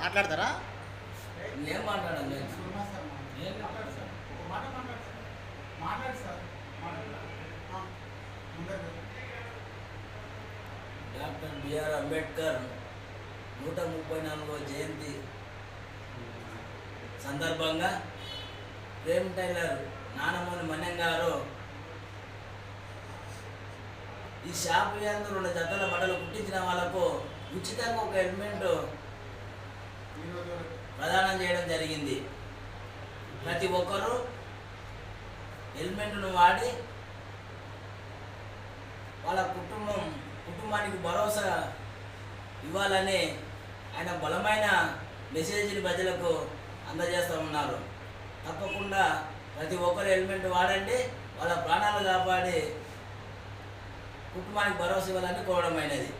మాట్లాడతారా? నేను doctor BR Ambedkar నూట ముప్పై నాలుగో జయంతి సందర్భంగా ప్రేమ్ టైలర్ నానమోని మన్యం గారు ఈ షాప్ యందు రెండు జతల బట్టలు కుట్టించిన వాళ్ళకు ఉచితంగా ఒక హెల్మెట్ ప్రదానం చేయడం జరిగింది. ప్రతి ఒక్కరూ హెల్మెట్ను వాడి వాళ్ళ కుటుంబం కుటుంబానికి భరోసా ఇవ్వాలని ఆయన బలమైన మెసేజ్ని ప్రజలకు అందజేస్తూ ఉన్నారు. తప్పకుండా ప్రతి ఒక్కరు హెల్మెట్ వాడండి వాళ్ళ ప్రాణాలు కాపాడి కుటుంబానికి భరోసా ఇవ్వాలని కోరడమైనది.